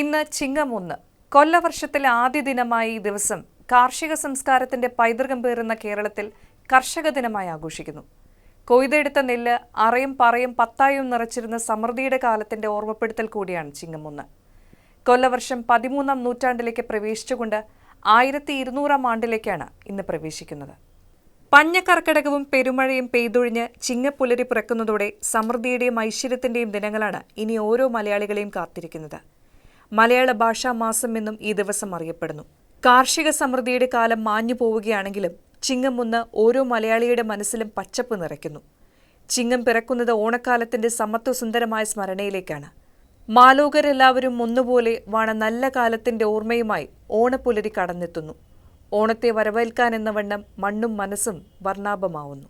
ഇന്ന് ചിങ്ങം ഒന്ന് കൊല്ലവർഷത്തിലെ ആദ്യ ദിനമായ ഈ ദിവസം കാർഷിക സംസ്കാരത്തിന്റെ പൈതൃകം പേറുന്ന കേരളത്തിൽ കർഷക ദിനമായി ആഘോഷിക്കുന്നു. കൊയ്തെടുത്ത നെല്ല് അറയും പറയും പത്തായും നിറച്ചിരുന്ന സമൃദ്ധിയുടെ കാലത്തിന്റെ ഓർമ്മപ്പെടുത്തൽ കൂടിയാണ് ചിങ്ങം ഒന്ന് കൊല്ലവർഷം പതിമൂന്നാം നൂറ്റാണ്ടിലേക്ക് പ്രവേശിച്ചുകൊണ്ട് ആയിരത്തി ഇരുന്നൂറാം ആണ്ടിലേക്കാണ് ഇന്ന് പ്രവേശിക്കുന്നത്. പഞ്ഞക്കർക്കിടകവും പെരുമഴയും പെയ്തൊഴിഞ്ഞ് ചിങ്ങപ്പുലരി പിറക്കുന്നതോടെ സമൃദ്ധിയുടെയും ഐശ്വര്യത്തിന്റെയും ദിനങ്ങളാണ് ഇനി ഓരോ മലയാളികളെയും കാത്തിരിക്കുന്നത്. മലയാള ഭാഷാ മാസം എന്നും ഈ ദിവസം അറിയപ്പെടുന്നു. കാർഷിക സമൃദ്ധിയുടെ കാലം മാഞ്ഞു പോവുകയാണെങ്കിലും ചിങ്ങം ഒന്ന് ഓരോ മലയാളിയുടെ മനസ്സിലും പച്ചപ്പ് നിറയ്ക്കുന്നു. ചിങ്ങം പിറക്കുന്നത് ഓണക്കാലത്തിന്റെ സമത്വസുന്ദരമായ സ്മരണയിലേക്കാണ്. മാലോകരെല്ലാവരും ഒന്നുപോലെ വാണ നല്ല കാലത്തിന്റെ ഓർമ്മയുമായി ഓണപ്പുലരി കടന്നെത്തുന്നു. ഓണത്തെ വരവേൽക്കാൻ എന്ന വണ്ണം മണ്ണും മനസ്സും വർണാഭമാവുന്നു.